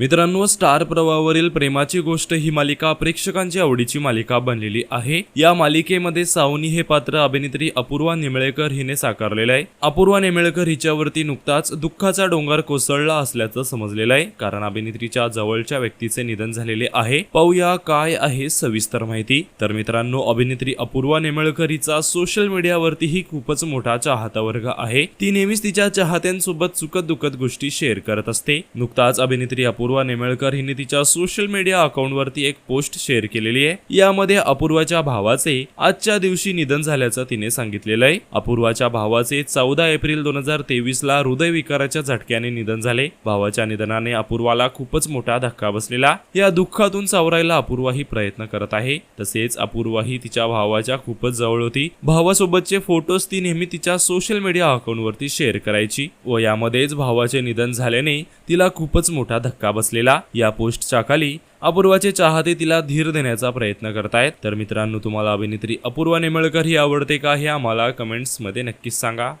मित्रांनो स्टार प्रवावरील प्रेमाची गोष्ट ही मालिका प्रेक्षकांची आवडीची मालिका बनलेली आहे. या मालिकेमध्ये सावनी हे पात्र अभिनेत्री अपूर्वा निमळेकर हिने साकारलेलं आहे. अपूर्वा निमळेकर हिच्यावरती नुकताच दुःखाचा डोंगर कोसळला असल्याचं समजलेलं आहे. कारण अभिनेत्रीच्या जवळच्या व्यक्तीचे निधन झालेले आहे. पाहूया काय आहे सविस्तर माहिती. तर मित्रांनो अभिनेत्री अपूर्वा निमळकर हिचा सोशल मीडियावरतीही खूपच मोठा चाहता वर्ग आहे. ती नेहमीच तिच्या चाहत्यांसोबत सुखद दुःखद गोष्टी शेअर करत असते. नुकताच अभिनेत्री अपूर्वा नेमळकर हिने तिच्या सोशल मीडिया अकाउंटवरती एक पोस्ट शेअर केलेली आहे. यामध्ये अपूर्वाच्या भावाचे आजच्या दिवशी निधन झाल्याचं तिने सांगितलेलं आहे. अपूर्वाच्या भावाचे चौदा एप्रिल दोन हजार तेवीस ला हृदयविकाराच्या झटक्याने निधन झाले. भावाच्या निधनाने अपूर्वाला खूपच मोठा धक्का बसलेला. या दुःखातून सावरायला अपूर्वा ही प्रयत्न करत आहे. तसेच अपूर्वा ही तिच्या भावाच्या खूपच जवळ होती. भावासोबतचे फोटोज ती नेहमी तिच्या सोशल मीडिया अकाउंटवरती शेअर करायची व यामध्येच भावाचे निधन झाल्याने तिला खूपच मोठा धक्का बसलेला या पोस्टच्या खाली अपूर्वाचे चाहते तिला धीर देण्याचा प्रयत्न करतायत. तर मित्रांनो तुम्हाला अभिनेत्री अपूर्वा नेमळकर ही आवडते का हे आम्हाला कमेंट्समध्ये नक्कीच सांगा.